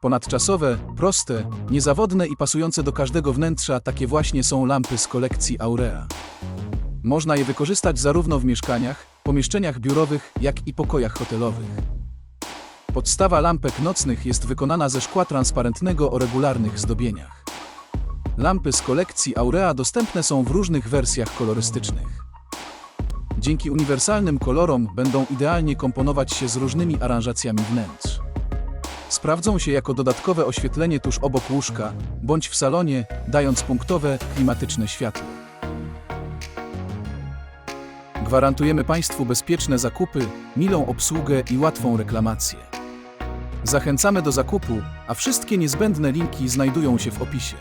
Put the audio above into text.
Ponadczasowe, proste, niezawodne i pasujące do każdego wnętrza, takie właśnie są lampy z kolekcji Aurea. Można je wykorzystać zarówno w mieszkaniach, pomieszczeniach biurowych, jak i pokojach hotelowych. Podstawa lampek nocnych jest wykonana ze szkła transparentnego o regularnych zdobieniach. Lampy z kolekcji Aurea dostępne są w różnych wersjach kolorystycznych. Dzięki uniwersalnym kolorom będą idealnie komponować się z różnymi aranżacjami wnętrz. Sprawdzą się jako dodatkowe oświetlenie tuż obok łóżka bądź w salonie, dając punktowe, klimatyczne światło. Gwarantujemy Państwu bezpieczne zakupy, milą obsługę i łatwą reklamację. Zachęcamy do zakupu, a wszystkie niezbędne linki znajdują się w opisie.